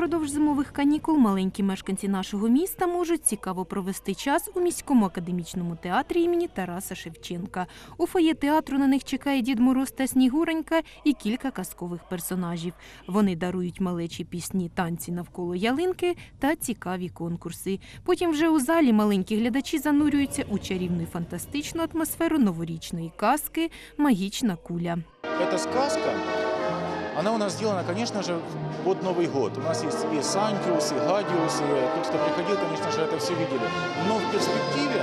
Упродовж зимових канікул маленькі мешканці нашого міста можуть цікаво провести час у міському академічному театрі імені Тараса Шевченка. У фоє театру на них чекає Дід Мороз та Снігуронька і кілька казкових персонажів. Вони дарують малечі пісні, танці навколо ялинки та цікаві конкурси. Потім вже у залі маленькі глядачі занурюються у чарівну фантастичну атмосферу новорічної казки Магічна куля. Эта сказка, она у нас сделана, конечно же, под Новый год. У нас есть и Сантиус, и Гадиус, и тот, кто приходил, конечно же, это все видели. Но в перспективе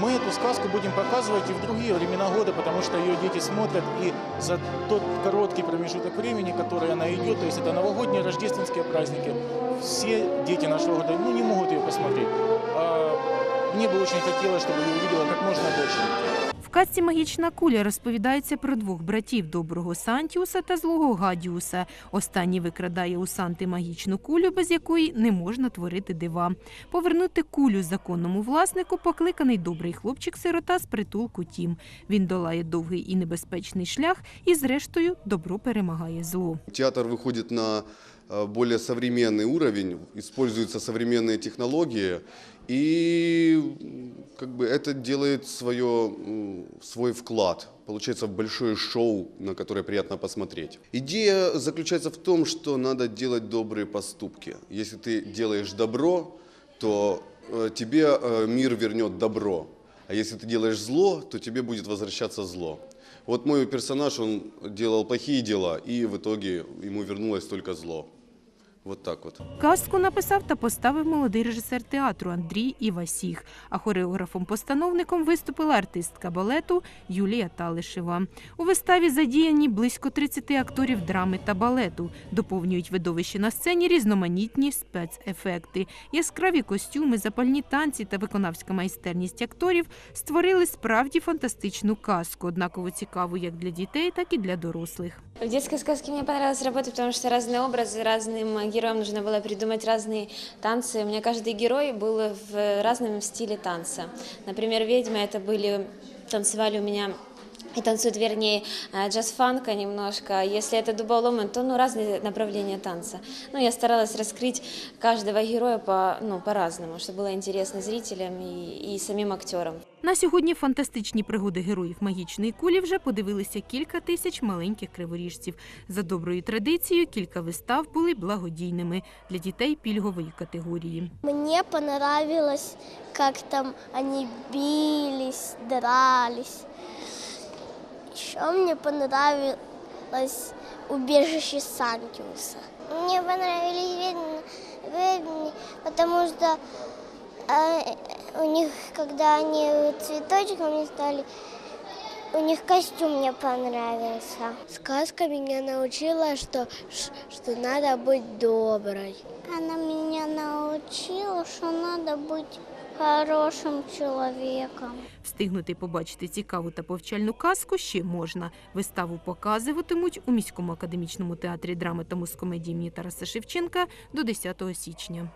мы эту сказку будем показывать и в другие времена года, потому что ее дети смотрят, и за тот короткий промежуток времени, который она идет, то есть это новогодние, рождественские праздники, все дети нашего года ну, не могут ее посмотреть. А мне бы очень хотелось, чтобы ее увидела как можно больше казці Магічна куля розповідається про двох братів доброго Сантіуса та злого Гадіуса. Останній викрадає у Санти магічну кулю, без якої не можна творити дива. Повернути кулю законному власнику покликаний добрий хлопчик-сирота з притулку Тім. Він долає довгий і небезпечний шлях, і зрештою добро перемагає зло. Театр выходит на более современный уровень, используются современные технологии, и как бы это делает свое, свой вклад, получается большое шоу, на которое приятно посмотреть. Идея заключается в том, что надо делать добрые поступки. Если ты делаешь добро, то э, тебе э, мир вернет добро. А если ты делаешь зло, то тебе будет возвращаться зло. Вот мой персонаж, он делал плохие дела, и в итоге ему вернулось только зло. Вот так вот. Казку написав та поставив молодий режисер театру Андрій Івасіх. А хореографом-постановником виступила артистка балету Юлія Талишева. У виставі задіяні близько 30 акторів драми та балету. Доповнюють видовище на сцені різноманітні спецефекти. Яскраві костюми, запальні танці та виконавська майстерність акторів створили справді фантастичну казку, однаково цікаву як для дітей, так і для дорослих. В детской сказке мне понравилось работать, потому что разные образы, разным героям нужно было придумать разные танцы. У меня каждый герой был в разном стиле танца. Например, ведьмы это были, танцевали у меня и танцуют, вернее, э, джаз-фанка немножко. Если это дуболомы, то ну, разные направления танца. Ну, я старалась раскрыть каждого героя по, ну, по-разному, чтобы было интересно зрителям и, и самим актерам. На сьогодні фантастичні пригоди героїв магічної кулі вже подивилися кілька тисяч маленьких криворіжців. За доброю традицією, кілька вистав були благодійними для дітей пільгової категорії. Мне понравилось, как там они бились, дрались. Еще мне понравилось убежище Сантиуса. Мне понравились ведьмы, потому что э, у них, когда они цветочками стали, у них костюм мне понравился. Сказка меня научила, что, что надо быть доброй. Она меня научила, что надо быть хорошим чоловіком. Встигнути побачити цікаву та повчальну казку ще можна. Виставу показуватимуть у міському академічному театрі драми та мускомедії імені Тараса Шевченка до 10 січня.